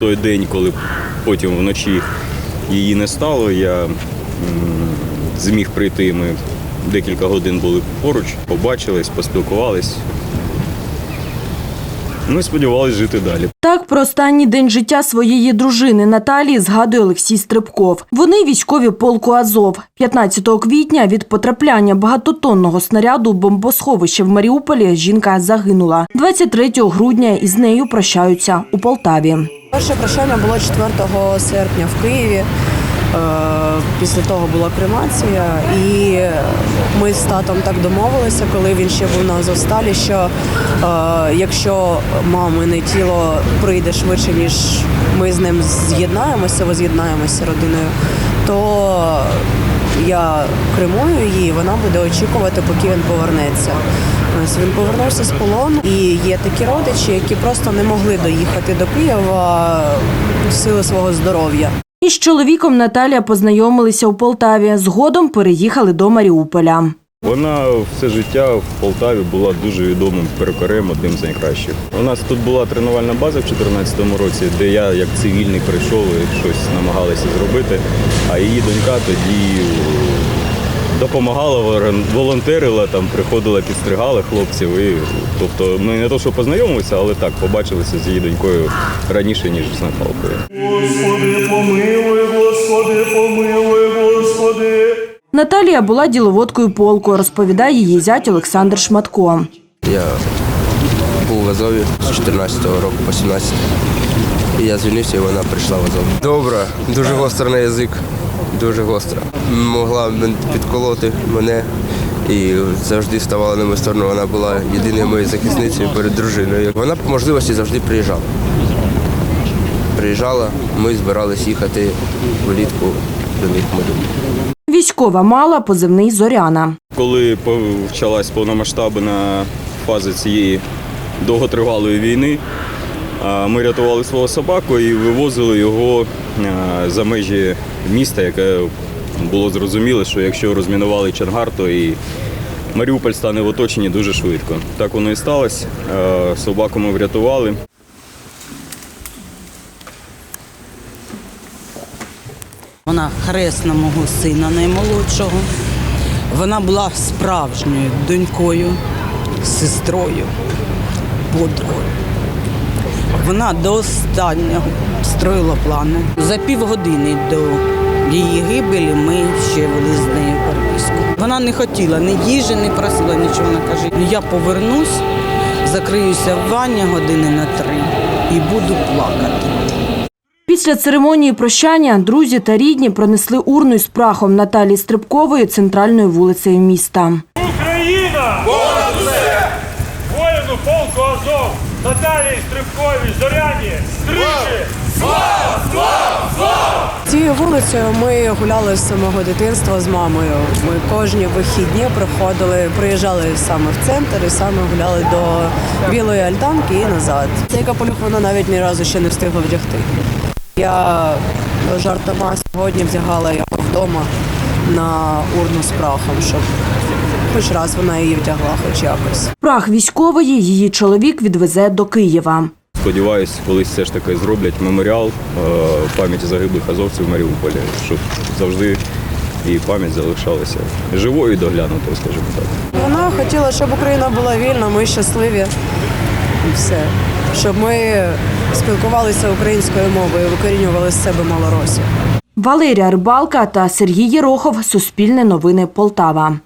Той день, коли потім вночі її не стало, я зміг прийти. Ми декілька годин були поруч, побачились, поспілкувались. Ми сподівалися жити далі. Так про останній день життя своєї дружини Наталії згадує Олексій Стрибков. Вони військові полку Азов. 15 квітня від потрапляння багатотонного снаряду у бомбосховище в Маріуполі жінка загинула. 23 грудня із нею прощаються у Полтаві. Перше прощання було 4 серпня в Києві. Е, Після того була кремація, і ми з татом так домовилися, коли він ще був на Азовсталі, що е, якщо мамине тіло прийде швидше, ніж ми з ним з'єднаємося, воз'єднаємося родиною, то я кремую її, вона буде очікувати, поки він повернеться. Ось він повернувся з полону, і є такі родичі, які просто не могли доїхати до Києва в силу свого здоров'я. Із чоловіком Наталія познайомилися у Полтаві. Згодом переїхали до Маріуполя. Вона все життя в Полтаві була дуже відомим перукарем, одним з найкращих. У нас тут була тренувальна база в 2014 році, де я як цивільний прийшов і щось намагалися зробити. А її донька тоді допомагала, волон- волонтерила, там приходила, підстригала хлопців. І, тобто ми не то, що познайомилися, але так побачилися з її донькою раніше, ніж з Наталкою. Господи, помилуй, Господи, помилуй, Господи. Наталія була діловодкою полку, розповідає її зять Олександр Шматко. Я був в Азові з 14 року по 17. І я звільнився, і вона прийшла в Азов. Добра, дуже гостра на язик, дуже гостра. Могла підколоти мене і завжди ставала на мою сторону. Вона була єдиною моєю захисницею перед дружиною. Вона по можливості завжди приїжджала. Приїжджала, ми збирались їхати влітку до них в Військова мала позивний Зоряна. Коли почалась повномасштабна фаза цієї довготривалої війни, ми рятували свого собаку і вивозили його за межі міста, яке було зрозуміло, що якщо розмінували Чангар, то і Маріуполь стане в оточенні дуже швидко. Так воно і сталося. Собаку ми врятували. Вона хресна мого сина наймолодшого. Вона була справжньою донькою, сестрою, подругою. Вона до останнього строїла плани. За півгодини до її гибелі ми ще вели з нею переписку. Вона не хотіла ні їжі, не просила нічого. Вона каже, «Ну, я повернусь, закриюся в ванні години на три і буду плакати. Після церемонії прощання друзі та рідні пронесли урну із прахом Наталії Стрибкової центральною вулицею міста. Україна! Понад усе! Воїну полку Азов, Наталії Стрибковій, Зоряні, Стрижі! Цією вулицею ми гуляли з самого дитинства з мамою. Ми кожні вихідні приходили, приїжджали саме в центр і саме гуляли до білої альтанки і назад. Цей капелюх вона навіть ні разу ще не встигла вдягти. Я жартома сьогодні вдягала його вдома на урну з прахом, щоб хоч раз вона її вдягла, хоч якось. Прах військової її чоловік відвезе до Києва. Сподіваюсь, колись все ж таки зроблять меморіал е, пам'яті загиблих азовців в Маріуполі, щоб завжди і пам'ять залишалася живою і доглянутою, скажімо так. Вона хотіла, щоб Україна була вільна, ми щасливі. І все. Щоб ми спілкувалися українською мовою, викорінювали з себе малоросів. Валерія Рибалка та Сергій Єрохов. Суспільне новини Полтава.